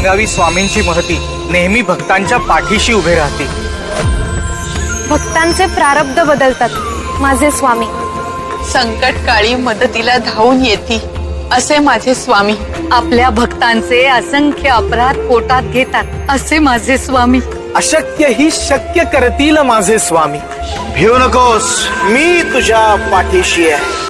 सांगावी स्वामींची महती नेहमी भक्तांच्या पाठीशी उभे राहते. भक्तांचे प्रारब्ध बदलतात माझे स्वामी. संकट काळी मदतीला धावून येती असे माझे स्वामी. आपल्या भक्तांचे असंख्य अपराध पोटात घेतात असे माझे स्वामी. अशक्य ही शक्य करतील माझे स्वामी. भिऊ नकोस मी तुझ्या पाठीशी आहे.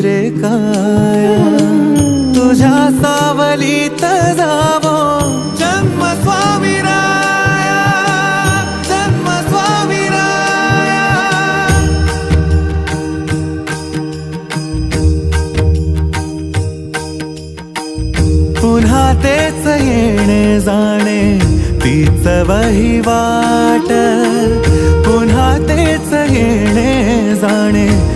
रे काय? तुझ्या सावलीत जावो. जन्म स्वामी जन्म स्वामी पुन्हा तेच येणे जाणे तीच वहिवाट पुन्हा तेच येणे जाणे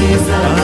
Jesus.